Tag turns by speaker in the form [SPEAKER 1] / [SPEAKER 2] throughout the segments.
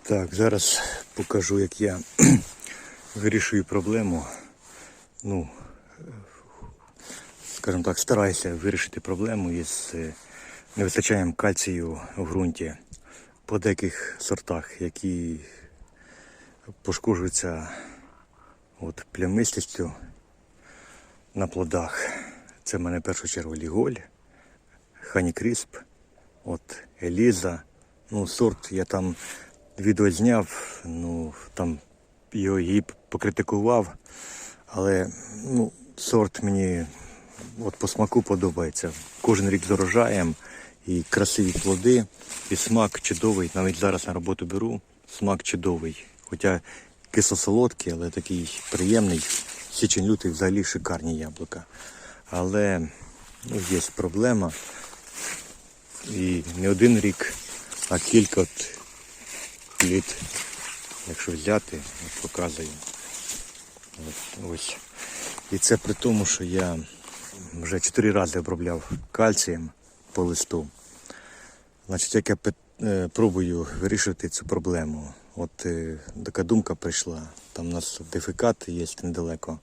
[SPEAKER 1] Так, зараз покажу, як я вирішую проблему. Ну, скажімо так, стараюся вирішити проблему із е, невистачанням кальцію в ґрунті по деяких сортах, які пошкоджуються от, плямистістю на плодах. Це в мене в першу чергу ліголь, Хані Крісп, от Еліза. Ну, сорт я там відео зняв, ну там його її покритикував, але ну, сорт мені от по смаку подобається. Кожен рік з урожаєм і красиві плоди, і смак чудовий. Навіть зараз на роботу беру, смак чудовий. Хоча кисло-солодкий, але такий приємний. Січень лютий взагалі шикарні яблука. Але ну, є проблема. І не один рік, а кілька от літ, якщо взяти, от показую. Ось. І це при тому, що я вже чотири рази обробляв кальцієм по листу. Значить, як я е, пробую вирішити цю проблему. От е, така думка прийшла. Там у нас дефекат є недалеко.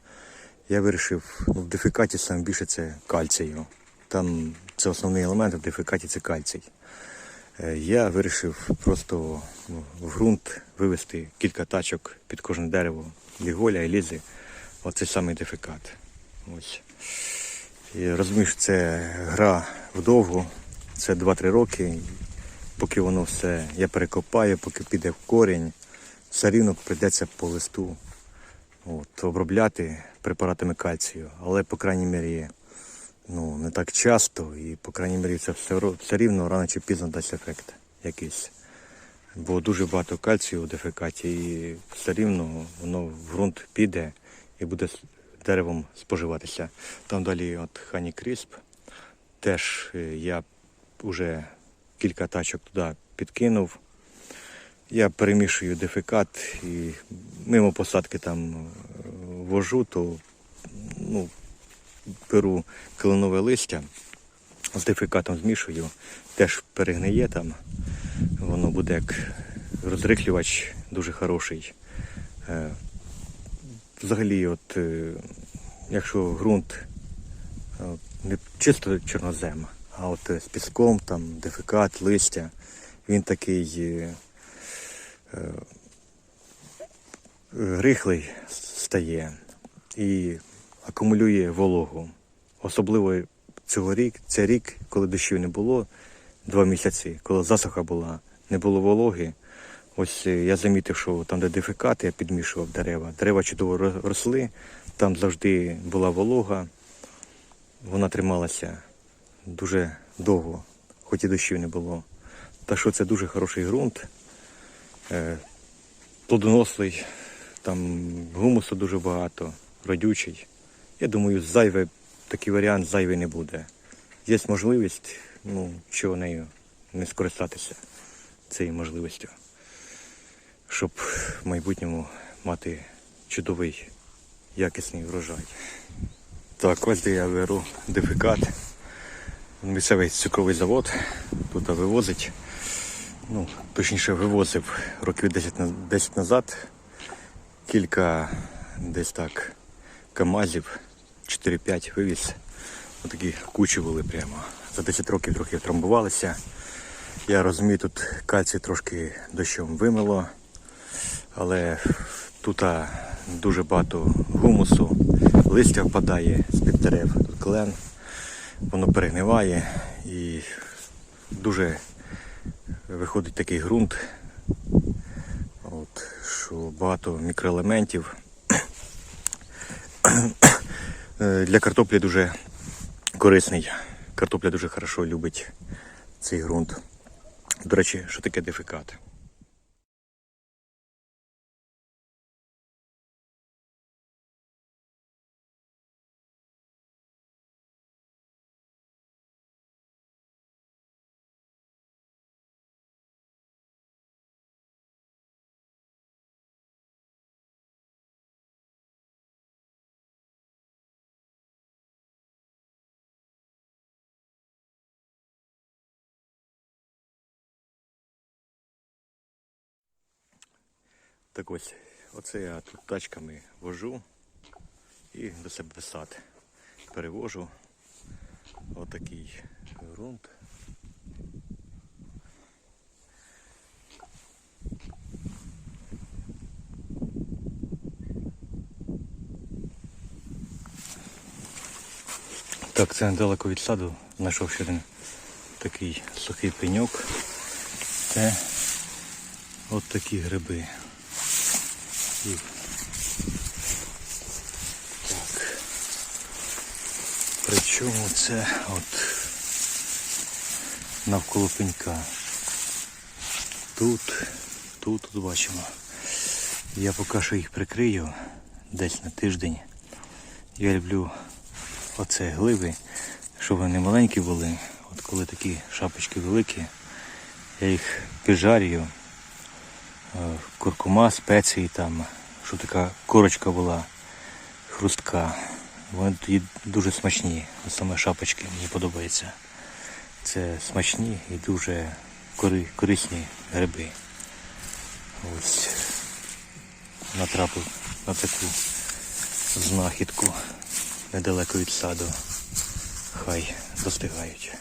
[SPEAKER 1] Я вирішив, ну, в дефекаті саме більше це кальцію. Там це основний елемент, в дефекаті це кальцій. Е, Я вирішив просто ну, в ґрунт вивести кілька тачок під кожне дерево, ліголя, елізи. Оце самий дефекат. Ось. І розумію, що це гра вдовго, це 2-3 роки. Поки воно все я перекопаю, поки піде в корінь, все рівно прийдеться по листу от, обробляти препаратами кальцію. Але, по крайній мірі, ну, не так часто, і, по крайній мірі, це все, все рівно рано чи пізно дасть ефект якийсь. Бо дуже багато кальцію у дефекаті, і все рівно воно в ґрунт піде і буде деревом споживатися. Там далі от Хані Крісп. Теж е, я вже кілька тачок туди підкинув. Я перемішую дефекат і мимо посадки там е, вожу, то ну, беру кленове листя, з дефекатом змішую, теж перегниє там. Воно буде як розриклювач дуже хороший. Е, Взагалі, от, е, якщо ґрунт е, не чисто чорнозем, а от з піском, там, дефекат, листя, він такий е, е, рихлий стає і акумулює вологу. Особливо цього рік, це рік, коли дощів не було, два місяці, коли засуха була, не було вологи. Ось е, я замітив, що там, де дефекат, я підмішував дерева. Дерева чудово ро- росли, там завжди була волога, вона трималася дуже довго, хоч і дощів не було. Так що це дуже хороший ґрунт, е, плодонослий, там гумусу дуже багато, родючий. Я думаю, зайве, такий варіант зайвий не буде. Є можливість, ну, чого нею не скористатися цією можливістю, щоб в майбутньому мати чудовий якісний врожай. Так, ось де я беру дефекат. Місцевий цукровий завод тут вивозить. Ну, точніше вивозив років 10, 10 назад. Кілька десь так КАМАЗів, 4-5 вивіз. Отакі кучі були прямо. За 10 років трохи втрамбувалися. Я розумію, тут кальцій трошки дощом вимило, але тут дуже багато гумусу, листя впадає з-під дерев, тут клен, воно перегниває і дуже виходить такий ґрунт, от, що багато мікроелементів. Е, Для картоплі дуже корисний. Картопля дуже хорошо любить цей ґрунт. До речі, що таке дефекат? Так ось, оце я тут тачками вожу і до себе сад перевожу. Отакий ґрунт. Так, це недалеко від саду знайшов ще один такий сухий пеньок. Це от такі гриби. І... Так. Причому це от навколо пенька. Тут, тут, тут бачимо. Я поки що їх прикрию десь на тиждень. Я люблю оце гливи, щоб вони маленькі були. От коли такі шапочки великі, я їх піджарюю. Е, Куркума, спеції там, щоб така корочка була хрустка. Вони тоді дуже смачні. Саме шапочки мені подобаються. Це смачні і дуже корисні гриби. Ось натрапив на таку знахідку недалеко від саду. Хай достигають.